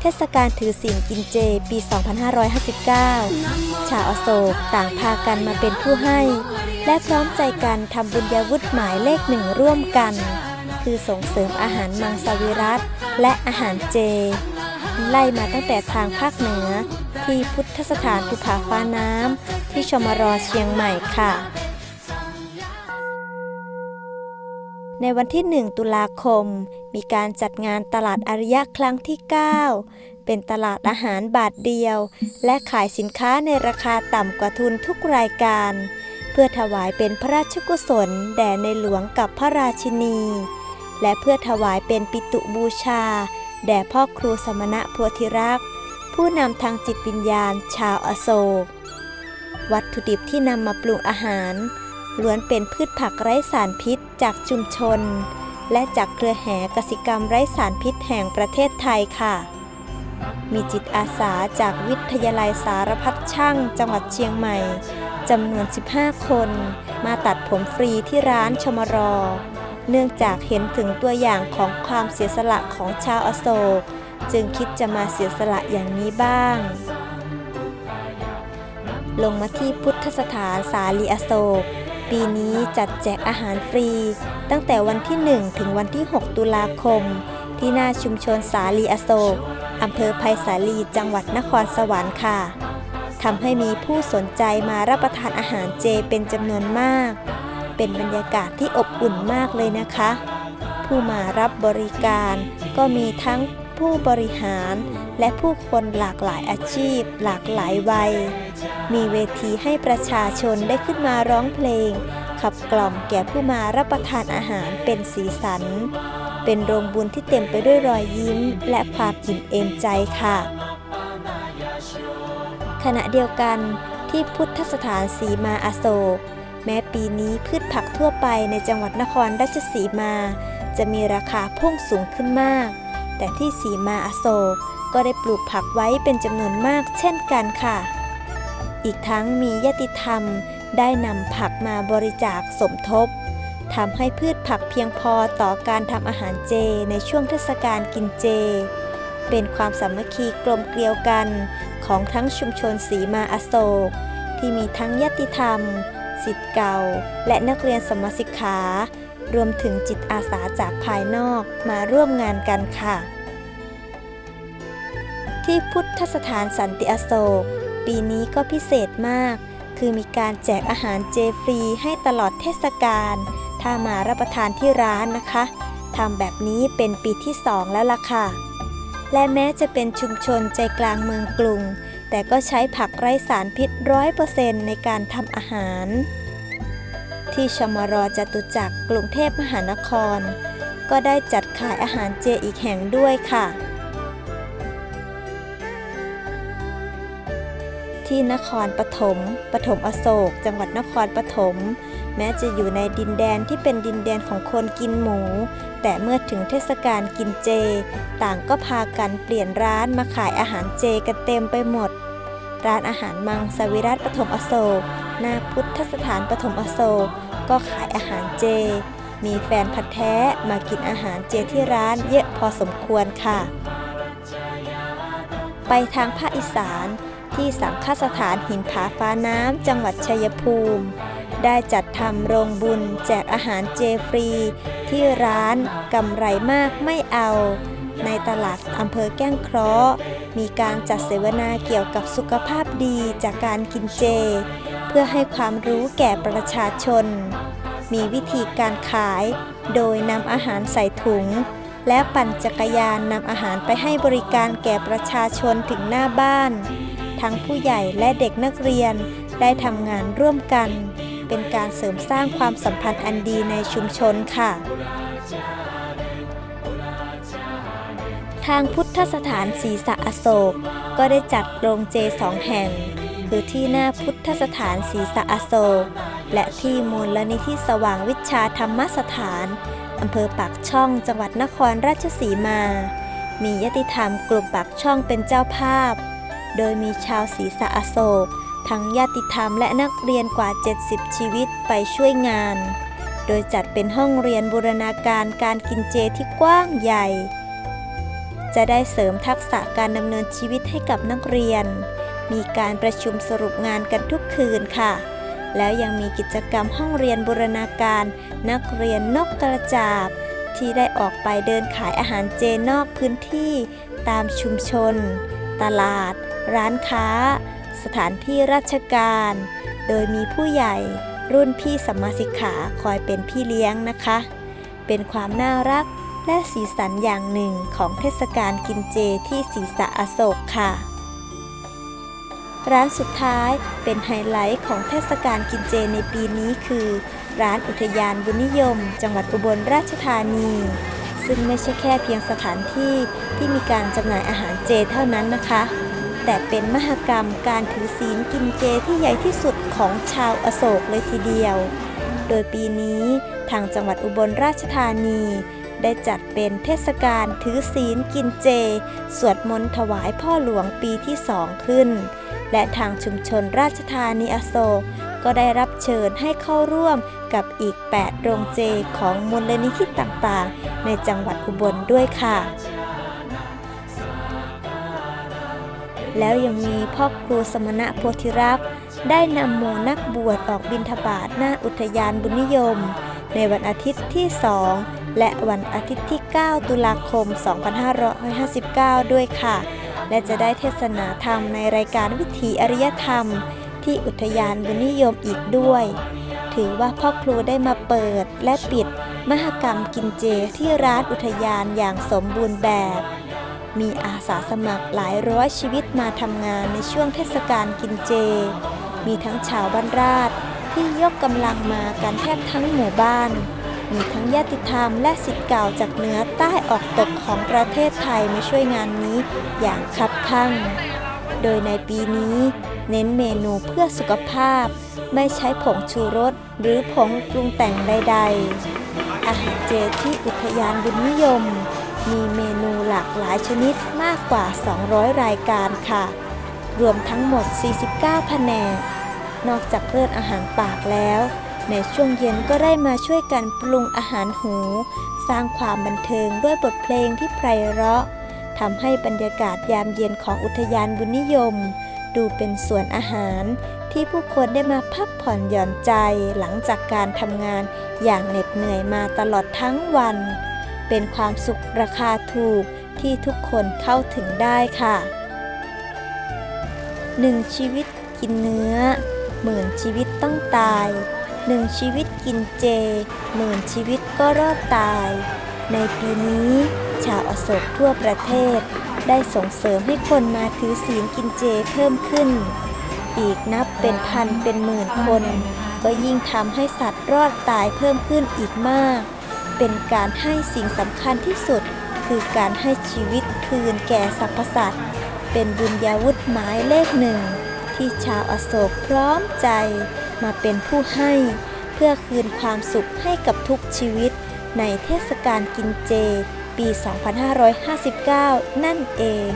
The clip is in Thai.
เทศกาลถือศีลกินเจปี 2559 ชาวอโศกต่างพากันมาเป็นผู้ให้ และพร้อมใจกันทำบุญญาวุฒิหมายเลขหนึ่งร่วมกัน คือส่งเสริมอาหารมังสวิรัตและอาหารเจ ไล่มาตั้งแต่ทางภาคเหนือ ที่พุทธสถานภูผาฟ้าน้ำที่ชมรอเชียงใหม่ค่ะ ในวันที่ 1 ตุลาคม มีการจัดงานตลาดอาริยะครั้งที่ 9 เป็นตลาดอาหารบาทเดียว และขายสินค้าในราคาต่ำกว่าทุนทุกรายการ เพื่อถวายเป็นพระราชกุศลแด่ในหลวงกับพระราชินี และเพื่อถวายเป็นปิตุบูชา แด่พ่อครูสมณะโพธิรักษ์ ผู้นำทางจิตวิญญาณชาวอโศก วัตถุดิบที่นำมาปรุงอาหาร ล้วนเป็นพืชผักไร้สารพิษจากชุมชน และจากเครือแห่กสิกรรมไร้สารพิษแห่งประเทศไทยค่ะ มีจิตอาสาจากวิทยาลัยสารพัดช่างจังหวัดเชียงใหม่จำนวน 15 คน มาตัดผมฟรีที่ร้านชมรอ เนื่องจากเห็นถึงตัวอย่างของความเสียสละของชาวอโศก จึงคิดจะมาเสียสละอย่างนี้บ้าง ลงมาที่พุทธสถานสาลีอโศก ปีนี้จัดแจกอาหารฟรี ตั้งแต่วันที่ 1 ถึงวันที่ 6 ตุลาคม ที่หน้าชุมชนสาลีอโศกอำเภอไผ่สาลีจังหวัดนครสวรรค์ค่ะทำให้มีผู้สนใจมารับประทานอาหารเจเป็นจำนวนมาก เป็นบรรยากาศที่อบอุ่นมากเลยนะคะ ผู้มารับบริการก็มีทั้ง ผู้บริหาร และผู้คนหลากหลายอาชีพ หลากหลายวัย มีเวทีให้ประชาชนได้ขึ้นมาร้องเพลง ขับกล่อมแก่ผู้มารับประทานอาหารเป็นสีสัน เป็นโรงบุญที่เต็มไปด้วยรอยยิ้ม และความอิ่มเอมใจค่ะ ขณะเดียวกันที่พุทธสถานสีมาอโศก แม้ปีนี้พืชผักทั่วไปในจังหวัดนครราชสีมา จะมีราคาพุ่งสูงขึ้นมาก แต่ที่สีมาอโศกก็ได้ปลูกผักไว้เป็นจำนวนมากเช่นกันค่ะ อีกทั้งมีญาติธรรมได้นำผักมาบริจาคสมทบทำให้พืชผักเพียงพอต่อการทำอาหารเจในช่วงเทศกาลกินเจ เป็นความสามัคคีกลมเกลียวกันของทั้งชุมชนสีมาอโศก ที่มีทั้งญาติธรรมสิทธิ์เก่า และนักเรียนสมศิกขา รวมถึงจิตอาสาจากภายนอกมาร่วมงานกันค่ะ ที่พุทธสถานสันติอโศก ปีนี้ก็พิเศษมาก คือมีการแจกอาหารเจฟรีให้ตลอดเทศกาลถ้ามารับประทานที่ร้านนะคะทำแบบนี้เป็นปีที่สองแล้วล่ะค่ะ และแม้จะเป็นชุมชนใจกลางเมืองกรุง แต่ก็ใช้ผักไร้สารพิษร้อยเปอร์เซ็นต์ในการทำอาหาร ที่ชมรจตุจักรกรุงเทพมหานคร ก็ได้จัดขายอาหารเจอีกแห่งด้วยค่ะ ที่นครปฐมปฐมอโศก จังหวัดนครปฐมแม้จะอยู่ในดินแดนที่เป็นดินแดนของคนกินหมู แต่เมื่อถึงเทศกาลกินเจ ต่างก็พากันเปลี่ยนร้านมาขายอาหารเจกันเต็มไปหมด ร้านอาหารมังสวิรัตปฐมอโศกหน้าพุทธสถานปฐมอโศกก็ขายอาหารเจ มีแฟนพันธ์แท้มากินอาหารเจที่ร้านเยอะพอสมควรค่ะ ไปทางภาคอีสานที่สังฆสถานหินผาฟ้าน้ำจังหวัดชัยภูมิ ได้จัดทำโรงบุญแจกอาหารเจฟรี ที่ร้านกำไรมากไม่เอา ในตลาดอำเภอแก้งเคราะห์ มีการจัดเสวนาเกี่ยวกับสุขภาพดีจากการกินเจ เพื่อให้ความรู้แก่ประชาชน มีวิธีการขายโดยนำอาหารใส่ถุง และปั่นจักรยานนำอาหารไปให้บริการแก่ประชาชนถึงหน้าบ้าน ทั้งผู้ใหญ่และเด็กนักเรียนได้ทำงานร่วมกัน เป็นการเสริมสร้างความสัมพันธ์อันดีในชุมชนค่ะ ทางพุทธสถานศรีสะอโศก ก็ได้จัดโรงเจสองแห่ง คือที่หน้าพุทธสถานศรีสะอโศก และที่มูลนิธิสว่างวิชาธรรมสถานอำเภอปากช่องจังหวัดนครราชสีมา มียติธรรมกลุ่มปากช่องเป็นเจ้าภาพ โดยมีชาวศรีสะอโศก ทั้งญาติธรรมและนักเรียนกว่า 70 ชีวิตไปช่วยงาน โดยจัดเป็นห้องเรียนบูรณาการการกินเจที่กว้างใหญ่ จะได้เสริมทักษะการดำเนินชีวิตให้กับนักเรียน มีการประชุมสรุปงานกันทุกคืนค่ะ แล้วยังมีกิจกรรมห้องเรียนบูรณาการ นักเรียนนกกระจาบ ที่ได้ออกไปเดินขายอาหารเจนอกพื้นที่ ตามชุมชน ตลาด ร้านค้า สถานที่ราชการ โดยมีผู้ใหญ่ รุ่นพี่สัมมาสิกขาคอยเป็นพี่เลี้ยงนะคะ เป็นความน่ารัก และสีสันอย่างหนึ่งของเทศกาลกินเจที่ศรีสะอโศกค่ะ ร้านสุดท้ายเป็นไฮไลท์ของเทศกาลกินเจในปีนี้คือ ร้านอุทยานบุญนิยม จังหวัดอุบลราชธานี ซึ่งไม่ใช่แค่เพียงสถานที่ที่มีการจำหน่ายอาหารเจเท่านั้นนะคะ แต่เป็นมหกรรมการถือศีลกินเจที่ใหญ่ที่สุดของชาวอโศกเลยทีเดียว โดยปีนี้ทางจังหวัดอุบลราชธานี ได้จัดเป็นเทศกาลถือศีลกินเจ สวดมนต์ถวายพ่อหลวงปีที่สองขึ้น และทางชุมชนราชธานีอโศกก็ได้รับเชิญให้เข้าร่วมกับอีก 8 โรงเจของมูลนิธิต่างๆ ในจังหวัดอุบลด้วยค่ะ แล้วยังมีพ่อครูสมณะโพธิรักษ์ได้นำหมูนักบวชออกบิณฑบาตหน้าอุทยานบุญนิยม ในวันอาทิตย์ที่ 2 และวันอาทิตย์ที่ 9 ตุลาคม 2559 ด้วยค่ะ และจะได้เทศนาธรรมในรายการวิถีอริยธรรม ที่อุทยานบุญนิยมอีกด้วย ถือว่าพ่อครูได้มาเปิดและปิดมหกรรมกินเจที่ร้านอุทยานอย่างสมบูรณ์แบบ มีอาสาสมัครหลายร้อยชีวิตมาทำงานในช่วงเทศกาลกินเจ มีทั้งชาวบ้านราชที่ยกกำลังมากันแทบทั้งหมู่บ้าน มีทั้งญาติธรรมและสิทธิ์เก่าจากเหนือใต้ออกตกของประเทศไทยมาช่วยงานนี้อย่างคับคั่ง โดยในปีนี้ เน้นเมนูเพื่อสุขภาพ ไม่ใช้ผงชูรสหรือผงปรุงแต่งใด ๆ อาหารเจที่อุทยานบุญนิยม มีเมนูหลากหลายชนิดมากกว่า 200 รายการค่ะ รวมทั้งหมด 49 แผนกนอกจากเลิศอาหารปากแล้ว ในช่วงเย็นก็ได้มาช่วยกันปรุงอาหารหู สร้างความบันเทิงด้วยบทเพลงที่ไพเราะทำให้บรรยากาศยามเย็นของอุทยานบุญนิยม ดูเป็นสวนอาหารที่ผู้คนได้มาพักผ่อนหย่อนใจหลังจากการทำงานอย่างเหน็ดเหนื่อยมาตลอดทั้งวัน เป็นความสุขราคาถูกที่ทุกคนเข้าถึงได้ค่ะหนึ่งชีวิตกินเนื้อหมื่นชีวิตต้องตาย หนึ่งชีวิตกินเจหมื่นชีวิตก็รอดตาย ในปีนี้ ชาวอโศกทั่วประเทศ ได้ส่งเสริมให้คนมาถือศีลกินเจเพิ่มขึ้น อีกนับเป็นพันเป็นหมื่นคน ก็ยิ่งทำให้สัตว์รอดตายเพิ่มขึ้นอีกมาก เป็นการให้สิ่งสำคัญที่สุด คือการให้ชีวิตคืนแก่สรรพสัตว์ เป็นบุญญาวุธหมายเลขหนึ่งที่ชาวอโศกพร้อมใจ มาเป็นผู้ให้ เพื่อคืนความสุขให้กับทุกชีวิต ในเทศกาลกินเจ ปี 2559 นั่นเอง